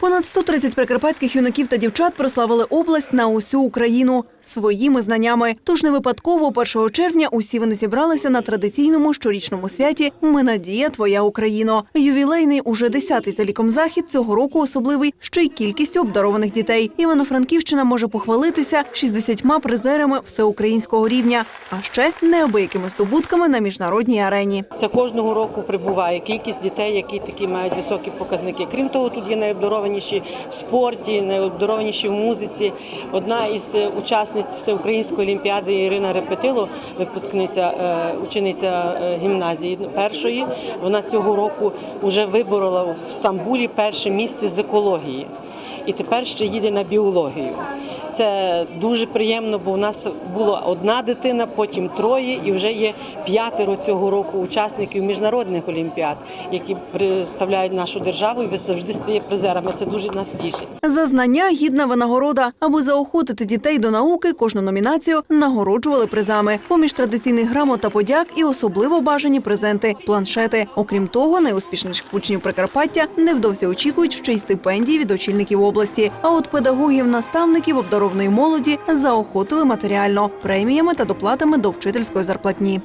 Понад 130 прикарпатських юнаків та дівчат прославили область на усю Україну своїми знаннями. Тож не випадково 1 червня усі вони зібралися на традиційному щорічному святі Ми надія твоя Україно. Ювілейний уже десятий за ліком захід цього року особливий ще й кількістю обдарованих дітей. Івано-Франківщина може похвалитися 60 призерами всеукраїнського рівня, а ще неабиякими здобутками на міжнародній арені. Це кожного року прибуває кількість дітей, які такі мають високі показники. Крім того, тут є найобдарованіші в спорті, найобдарованіші в музиці. Одна із е, учасниць всеукраїнської олімпіади Ірина Репетило, випускниця е, учениця е, гімназії першої. Вона цього року вже виборола в Стамбулі перше місце з екології. І тепер ще їде на біологію. Це дуже приємно, бо у нас була одна дитина, потім троє, і вже є п'ятеро цього року учасників міжнародних олімпіад, які представляють нашу державу і завжди стає призерами. Це дуже нас тішить. За знання гідна винагорода. Аби заохотити дітей до науки, кожну номінацію нагороджували призами. Поміж традиційних грамот та подяк і особливо бажані презенти планшети. Окрім того, найуспішніших учнів Прикарпаття невдовзі очікують ще й стипендії від очільників області. А от педагогів, наставників обдарованої молоді заохотили матеріально преміями та доплатами до вчительської зарплатні.